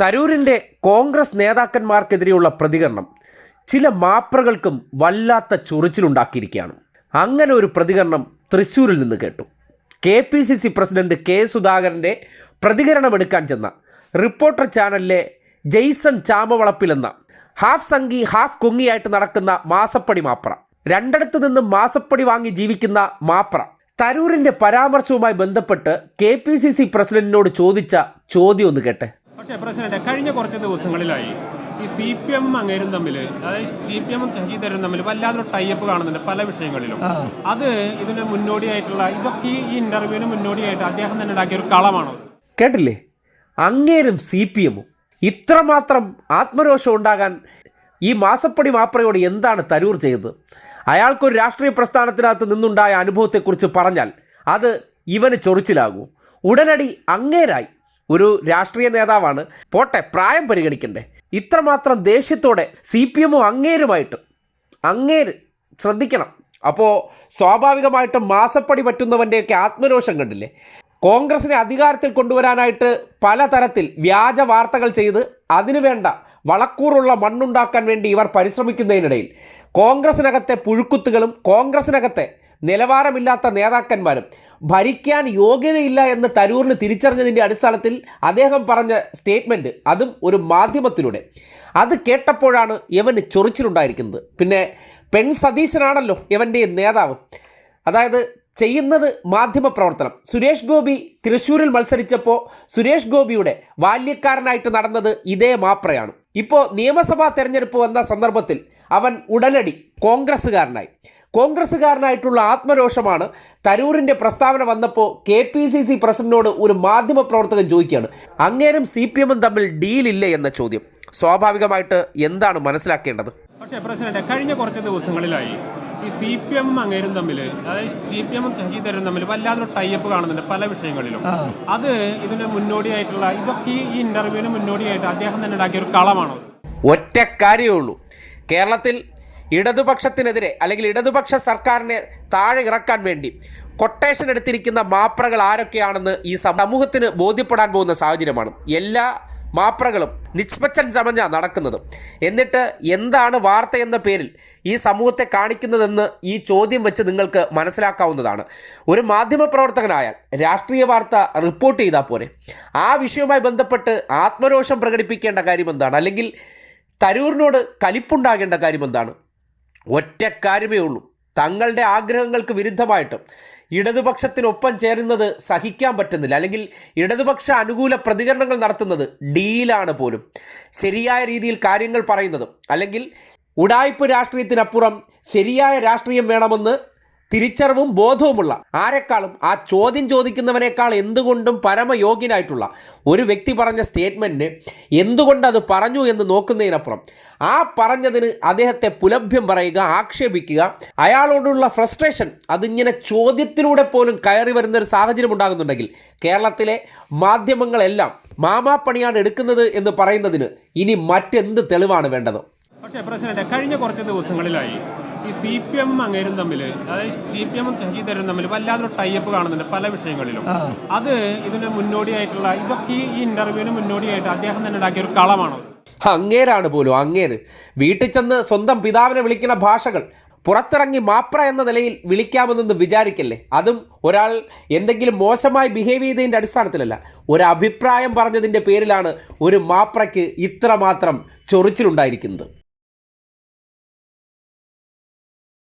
തരൂരിന്റെ കോൺഗ്രസ് നേതാക്കന്മാർക്കെതിരെയുള്ള പ്രതികരണം ചില മാപ്രകൾക്കും വല്ലാത്ത ചൊറിച്ചിലുണ്ടാക്കിയിരിക്കുകയാണ്. അങ്ങനെ ഒരു പ്രതികരണം തൃശ്ശൂരിൽ നിന്ന് കേട്ടു. K P C C president K സുധാകരന്റെ പ്രതികരണമെടുക്കാൻ ചെന്ന റിപ്പോർട്ടർ ചാനലിലെ ജെയ്സൺ ചാമവളപ്പിലെന്ന ഹാഫ് സംഗി ഹാഫ് കുങ്ങിയായിട്ട് നടക്കുന്ന മാസപ്പടി മാപ്ര. രണ്ടിടത്ത് നിന്ന് മാസപ്പടി വാങ്ങി ജീവിക്കുന്ന മാപ്ര. തരൂരിന്റെ പരാമർശവുമായി ബന്ധപ്പെട്ട് കെ പി സി സി പ്രസിഡന്റിനോട് ചോദിച്ച ചോദ്യം ഒന്ന് കേട്ടെ. പക്ഷേ പ്രസിഡന്റ് കഴിഞ്ഞ കുറച്ച് ദിവസങ്ങളിലായി ഈ സി പി എം അങ്ങേരും തമ്മിൽ അതായത് സി പി എമ്മും ശശി തരും തമ്മിൽ വല്ലാതൊരു ടൈപ്പ് കാണുന്നുണ്ട് പല വിഷയങ്ങളിലും. അത് ഇതിന് മുന്നോടിയായിട്ടുള്ള ഇതൊക്കെ ഈ ഇന്റർവ്യൂവിന് മുന്നോടിയായിട്ട് അദ്ദേഹം തന്നെ ഉണ്ടാക്കിയ ഒരു കളമാണോ? കേട്ടില്ലേ? അങ്ങേരും സി പി എമ്മും ഇത്രമാത്രം ആത്മരോഷം ഉണ്ടാകാൻ ഈ മാസപ്പടി മാപ്രയോട് എന്താണ് തരൂർ ചെയ്തത്? അയാൾക്കൊരു രാഷ്ട്രീയ പ്രസ്ഥാനത്തിനകത്ത് നിന്നുണ്ടായ അനുഭവത്തെക്കുറിച്ച് പറഞ്ഞാൽ അത് ഇവന് ചൊറിച്ചിലാകൂ. ഉടനടി അങ്ങേരായി ഒരു രാഷ്ട്രീയ നേതാവാണ്. പോട്ടെ പ്രായം പരിഗണിക്കണ്ടേ. ഇത്രമാത്രം ദേഷ്യത്തോടെ സി പി എമ്മും അങ്ങേരുമായിട്ട് അങ്ങേര് ശ്രദ്ധിക്കണം. അപ്പോൾ സ്വാഭാവികമായിട്ടും മാസപ്പടി പറ്റുന്നവന്റെയൊക്കെ ആത്മരോഷം കണ്ടില്ലേ? കോൺഗ്രസിനെ അധികാരത്തിൽ കൊണ്ടുവരാനായിട്ട് പലതരത്തിൽ വ്യാജ വാർത്തകൾ ചെയ്ത് അതിനുവേണ്ട വളക്കൂറുള്ള മണ്ണുണ്ടാക്കാൻ വേണ്ടി ഇവർ പരിശ്രമിക്കുന്നതിനിടയിൽ കോൺഗ്രസിനകത്തെ പുഴുക്കുത്തുകളും കോൺഗ്രസിനകത്തെ നിലവാരമില്ലാത്ത നേതാക്കന്മാരും ഭരിക്കാൻ യോഗ്യതയില്ല എന്ന് തരൂരിന് തിരിച്ചറിഞ്ഞതിന്റെ അടിസ്ഥാനത്തിൽ അദ്ദേഹം പറഞ്ഞ സ്റ്റേറ്റ്മെന്റ് അതും ഒരു മാധ്യമത്തിലൂടെ. അത് കേട്ടപ്പോഴാണ് ഇവന് ചൊറിച്ചിലുണ്ടായിരിക്കുന്നത്. പിന്നെ പെൺ സതീശനാണല്ലോ ഇവന്റെ നേതാവ്. അതായത് ചെയ്യുന്നത് മാധ്യമ പ്രവർത്തനം. സുരേഷ് ഗോപി തൃശ്ശൂരിൽ മത്സരിച്ചപ്പോൾ സുരേഷ് ഗോപിയുടെ ബാല്യക്കാരനായിട്ട് നടന്നത് ഇതേ മാപ്രയാണ്. ഇപ്പോൾ നിയമസഭാ തെരഞ്ഞെടുപ്പ് വന്ന സന്ദർഭത്തിൽ അവൻ ഉടനടി കോൺഗ്രസ്സുകാരനായി. കോൺഗ്രസ്സുകാരനായിട്ടുള്ള ആത്മരോഷമാണ് തരൂരിന്റെ പ്രസ്താവന വന്നപ്പോൾ കെ പി സി സി പ്രസിഡന്റിനോട് ഒരു മാധ്യമ പ്രവർത്തകൻ ചോദിക്കുകയാണ്. അങ്ങേരും സി പി എമ്മും തമ്മിൽ ഡീലില്ലേ എന്ന ചോദ്യം. സ്വാഭാവികമായിട്ട് എന്താണ് മനസ്സിലാക്കേണ്ടത്? പക്ഷേ പ്രസിഡന്റ് കഴിഞ്ഞ കുറച്ച് ദിവസങ്ങളിലായി ഈ സി പി എം അങ്ങേരും തമ്മിൽ അതായത് സി പി എമ്മും ശശി തരും തമ്മിൽ വല്ലാതൊരു ടൈപ്പ് കാണുന്നുണ്ട് പല വിഷയങ്ങളിലും. അത് ഇതിന് മുന്നോടിയായിട്ടുള്ള ഇതൊക്കെ ഈ ഇന്റർവ്യൂവിന് മുന്നോടിയായിട്ട് അദ്ദേഹം തന്നെ ഉണ്ടാക്കിയ ഒരു കളമാണോ ഒറ്റ കാര്യമേ ഉള്ളൂ. കേരളത്തിൽ ഇടതുപക്ഷത്തിനെതിരെ അല്ലെങ്കിൽ ഇടതുപക്ഷ സർക്കാരിനെ താഴെ ഇറക്കാൻ വേണ്ടി കൊട്ടേഷൻ എടുത്തിരിക്കുന്ന മാപ്രകൾ ആരൊക്കെയാണെന്ന് ഈ സമൂഹത്തിന് ബോധ്യപ്പെടാൻ പോകുന്ന സാഹചര്യമാണ്. എല്ലാ മാപ്രകളും നിഷ്പച്ചൻ ചമഞ്ഞ നടക്കുന്നത്. എന്നിട്ട് എന്താണ് വാർത്ത എന്ന പേരിൽ ഈ സമൂഹത്തെ കാണിക്കുന്നതെന്ന് ഈ ചോദ്യം വെച്ച് നിങ്ങൾക്ക് മനസ്സിലാക്കാവുന്നതാണ്. ഒരു മാധ്യമപ്രവർത്തകനായാൽ രാഷ്ട്രീയ വാർത്ത റിപ്പോർട്ട് ചെയ്താൽ പോരെ. ആ വിഷയവുമായി ബന്ധപ്പെട്ട് ആത്മരോഷം പ്രകടിപ്പിക്കേണ്ട കാര്യം എന്താണ്? അല്ലെങ്കിൽ തരൂരിനോട് കലിപ്പുണ്ടാകേണ്ട കാര്യം എന്താണ്? ഒറ്റ കാര്യമേ ഉള്ളൂ. തങ്ങളുടെ ആഗ്രഹങ്ങൾക്ക് വിരുദ്ധമായിട്ടും ഇടതുപക്ഷത്തിനൊപ്പം ചേരുന്നത് സഹിക്കാൻ പറ്റുന്നില്ല. അല്ലെങ്കിൽ ഇടതുപക്ഷ അനുകൂല പ്രതികരണങ്ങൾ നടത്തുന്നത് ഡീലാണ് പോലും. ശരിയായ രീതിയിൽ കാര്യങ്ങൾ പറയുന്നതും അല്ലെങ്കിൽ ഉടായ്പ രാഷ്ട്രീയത്തിനപ്പുറം ശരിയായ രാഷ്ട്രീയം വേണമെന്ന് തിരിച്ചറിവും ബോധവുമുള്ള ആരെക്കാളും ആ ചോദ്യം ചോദിക്കുന്നവനേക്കാൾ എന്തുകൊണ്ടും പരമയോഗ്യനായിട്ടുള്ള ഒരു വ്യക്തി പറഞ്ഞ സ്റ്റേറ്റ്മെന്റിന് എന്തുകൊണ്ട് അത് പറഞ്ഞു എന്ന് നോക്കുന്നതിനപ്പുറം ആ പറഞ്ഞതിന് അദ്ദേഹത്തെ പുലഭ്യം പറയുക ആക്ഷേപിക്കുക അയാളോടുള്ള ഫ്രസ്ട്രേഷൻ അതിങ്ങനെ ചോദ്യത്തിലൂടെ പോലും കയറി വരുന്ന ഒരു സാഹചര്യം ഉണ്ടാകുന്നുണ്ടെങ്കിൽ കേരളത്തിലെ മാധ്യമങ്ങളെല്ലാം മാമാപ്പണിയാണ് എടുക്കുന്നത് എന്ന് പറയുന്നതിന് ഇനി മറ്റെന്ത് തെളിവാണ് വേണ്ടത്? പക്ഷേ പ്രസിഡന്റ് കഴിഞ്ഞ കുറച്ച് ദിവസങ്ങളിലായി ഈ സി പി എം അങ്ങേരും തമ്മിൽ അതായത് സി പി എമ്മും ശശി തരും തമ്മിൽ വല്ലാതൊരു ടൈപ്പ് കാണുന്നുണ്ട് പല വിഷയങ്ങളിലും. അത് ഇതിന് മുന്നോടിയായിട്ടുള്ള ഇതൊക്കെ ഈ ഇന്റർവ്യൂവിന് മുന്നോടിയായിട്ട് അദ്ദേഹം തന്നെ ഉണ്ടാക്കിയ ഒരു കളമാണോ? അങ്ങേരാണ് പോലും അങ്ങേര്. വീട്ടിൽ ചെന്ന് സ്വന്തം പിതാവിനെ വിളിക്കുന്ന ഭാഷകൾ പുറത്തിറങ്ങി മാപ്ര എന്ന നിലയിൽ വിളിക്കാമെന്നൊന്ന് വിചാരിക്കല്ലേ? അതും ഒരാൾ എന്തെങ്കിലും മോശമായി ബിഹേവ് ചെയ്തതിന്റെ അടിസ്ഥാനത്തിലല്ല. ഒരു അഭിപ്രായം പറഞ്ഞതിന്റെ പേരിലാണ് ഒരു മാപ്രയ്ക്ക് ഇത്രമാത്രം ചൊറിച്ചിലുണ്ടായിരിക്കുന്നത്.